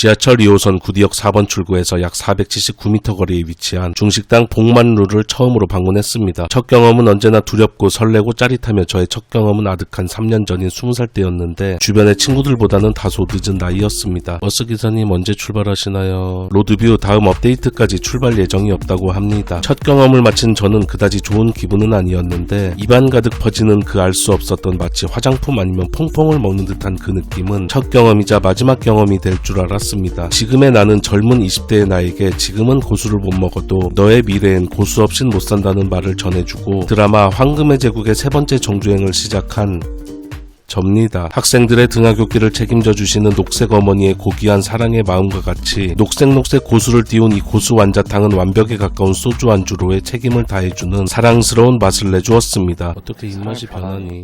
지하철 2호선 구디역 4번 출구에서 약 479m 거리에 위치한 중식당 복만루를 처음으로 방문했습니다. 첫 경험은 언제나 두렵고 설레고 짜릿하며 저의 첫 경험은 아득한 3년 전인 20살 때였는데 주변의 친구들보다는 다소 늦은 나이였습니다. 버스 기사님 언제 출발하시나요? 로드뷰 다음 업데이트까지 출발 예정이 없다고 합니다. 첫 경험을 마친 저는 그다지 좋은 기분은 아니었는데 입안 가득 퍼지는 그 알 수 없었던 마치 화장품 아니면 퐁퐁을 먹는 듯한 그 느낌은 첫 경험이자 마지막 경험이 될 줄 알았습니다. 지금의 나는 젊은 20대의 나에게 지금은 고수를 못 먹어도 너의 미래엔 고수 없인 못 산다는 말을 전해주고 드라마 황금의 제국의 세 번째 정주행을 시작한 접니다. 학생들의 등하굣길을 책임져 주시는 녹색 어머니의 고귀한 사랑의 마음과 같이 녹색녹색 고수를 띄운 이 고수 완자탕은 완벽에 가까운 소주 안주로의 책임을 다해주는 사랑스러운 맛을 내주었습니다. 어떻게 입맛이 변하니?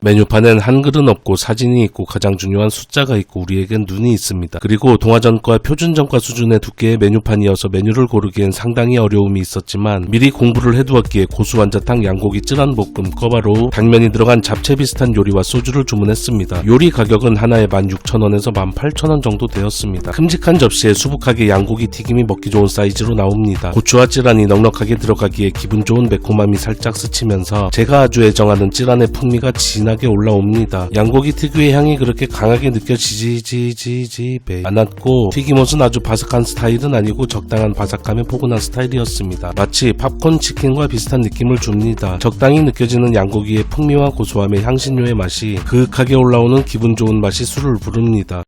메뉴판엔 한글은 없고 사진이 있고 가장 중요한 숫자가 있고 우리에겐 눈이 있습니다. 그리고 동화전과 표준전과 수준의 두께의 메뉴판이어서 메뉴를 고르기엔 상당히 어려움이 있었지만 미리 공부를 해두었기에 고수 완자탕 양고기 쯔란 볶음 꺼바로우 당면이 들어간 잡채 비슷한 요리와 소주를 주문했습니다. 요리 가격은 하나에 16,000원에서 18,000원 정도 되었습니다. 큼직한 접시에 수북하게 양고기 튀김이 먹기 좋은 사이즈로 나옵니다. 고추와 찌란이 넉넉하게 들어가기에 기분 좋은 매콤함이 살짝 스치면서 제가 아주 애정하는 찌란의 풍미가 진 하게 올라옵니다. 양고기 특유의 향이 그렇게 강하게 느껴지지지지지 배 않았고 튀김옷은 아주 바삭한 스타일은 아니고 적당한 바삭함에 포근한 스타일이었습니다. 마치 팝콘 치킨과 비슷한 느낌을 줍니다. 적당히 느껴지는 양고기의 풍미와 고소함의 향신료의 맛이 그윽하게 올라오는 기분 좋은 맛이 술을 부릅니다.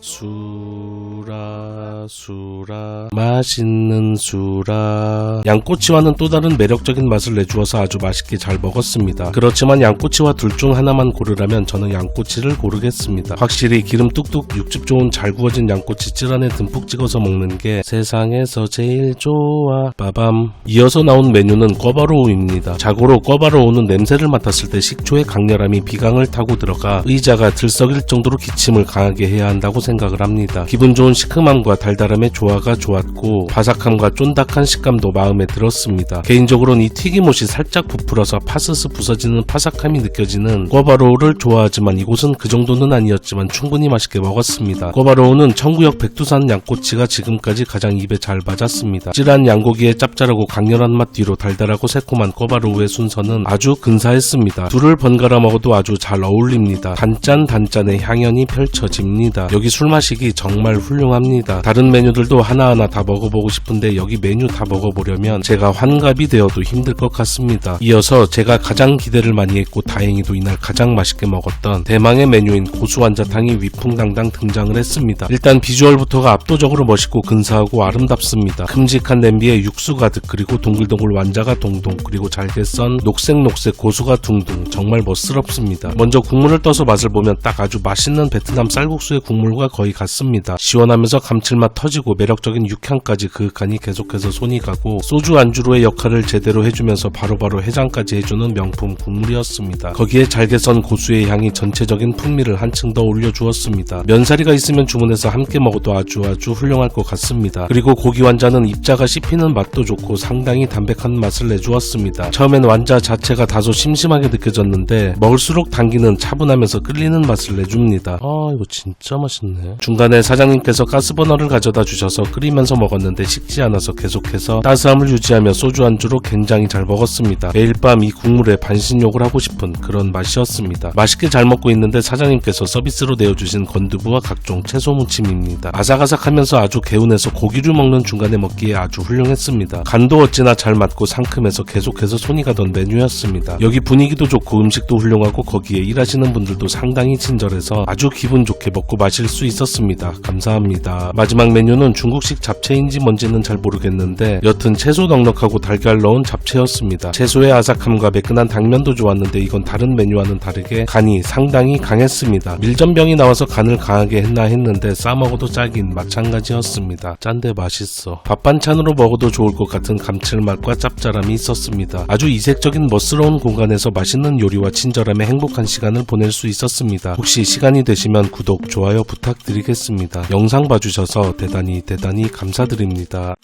수라 수라 맛있는 수라 양꼬치와는 또 다른 매력적인 맛을 내주어서 아주 맛있게 잘 먹었습니다. 그렇지만 양꼬치와 둘 중 하나만 고르라면 저는 양꼬치를 고르겠습니다. 확실히 기름 뚝뚝 육즙 좋은 잘 구워진 양꼬치 찌란에 듬뿍 찍어서 먹는 게 세상에서 제일 좋아 빠밤 이어서 나온 메뉴는 꿔바로우입니다. 자고로 꿔바로우는 냄새를 맡았을 때 식초의 강렬함이 비강을 타고 들어가 의자가 들썩일 정도로 기침을 강하게 해야 한다고 생각을 합니다. 기분 좋은 시큼함과 달 달함의 조화가 좋았고 바삭함과 쫀득한 식감도 마음에 들었습니다. 개인적으로는 이 튀김옷이 살짝 부풀어서 파스스 부서지는 파삭함이 느껴지는 꿔바로우를 좋아하지만 이곳은 그 정도는 아니었지만 충분히 맛있게 먹었습니다. 꿔바로우는 청구역 백두산 양꼬치가 지금까지 가장 입에 잘 맞았습니다. 찔한 양고기의 짭짤하고 강렬한 맛 뒤로 달달하고 새콤한 꿔바로우의 순서는 아주 근사했습니다. 둘을 번갈아 먹어도 아주 잘 어울립니다. 단짠 단짠의 향연이 펼쳐집니다. 여기 술 마시기 정말 훌륭합니다. 다른 메뉴들도 하나하나 다 먹어보고 싶은데 여기 메뉴 다 먹어보려면 제가 환갑이 되어도 힘들 것 같습니다. 이어서 제가 가장 기대를 많이 했고 다행히도 이날 가장 맛있게 먹었던 대망의 메뉴인 고수 완자탕이 위풍당당 등장을 했습니다. 일단 비주얼부터가 압도적으로 멋있고 근사하고 아름답습니다. 큼직한 냄비에 육수 가득 그리고 동글동글 완자가 동동 그리고 잘게 썬 녹색녹색 고수가 둥둥 정말 멋스럽습니다. 먼저 국물을 떠서 맛을 보면 딱 아주 맛있는 베트남 쌀국수의 국물과 거의 같습니다. 시원하면서 감칠맛 터지고 매력적인 육향까지 그윽하니 계속해서 손이 가고 소주 안주로의 역할을 제대로 해주면서 바로 바로 해장까지 해주는 명품 국물이었습니다. 거기에 잘게 썬 고수의 향이 전체적인 풍미를 한층 더 올려주었습니다. 면사리가 있으면 주문해서 함께 먹어도 아주 아주 훌륭할 것 같습니다. 그리고 고기 완자는 입자가 씹히는 맛도 좋고 상당히 담백한 맛을 내주었습니다. 처음엔 완자 자체가 다소 심심하게 느껴졌는데 먹을수록 당기는 차분하면서 끌리는 맛을 내줍니다. 아 이거 진짜 맛있네. 중간에 사장님께서 가스버너를 가 져다 주셔서 끓이면서 먹었는데 식지 않아서 계속해서 따스함을 유지하며 소주 안주로 굉장히 잘 먹었습니다. 매일 밤 이 국물에 반신욕을 하고 싶은 그런 맛이었습니다. 맛있게 잘 먹고 있는데 사장님께서 서비스로 내어주신 건두부와 각종 채소 무침입니다. 아삭아삭하면서 아주 개운해서 고기를 먹는 중간에 먹기에 아주 훌륭했습니다. 간도 어찌나 잘 맞고 상큼해서 계속해서 손이 가던 메뉴였습니다. 여기 분위기도 좋고 음식도 훌륭하고 거기에 일하시는 분들도 상당히 친절해서 아주 기분 좋게 먹고 마실 수 있었습니다. 감사합니다. 마지막 메뉴는 중국식 잡채인지 뭔지는 잘 모르겠는데 여튼 채소 넉넉하고 달걀 넣은 잡채였습니다. 채소의 아삭함과 매끈한 당면도 좋았는데 이건 다른 메뉴와는 다르게 간이 상당히 강했습니다. 밀전병이 나와서 간을 강하게 했나 했는데 싸먹어도 짜긴 마찬가지였습니다. 짠데 맛있어. 밥 반찬으로 먹어도 좋을 것 같은 감칠맛과 짭짤함이 있었습니다. 아주 이색적인 멋스러운 공간에서 맛있는 요리와 친절함의 행복한 시간을 보낼 수 있었습니다. 혹시 시간이 되시면 구독, 좋아요 부탁드리겠습니다. 영상 봐주셔서 대단히 대단히 감사드립니다.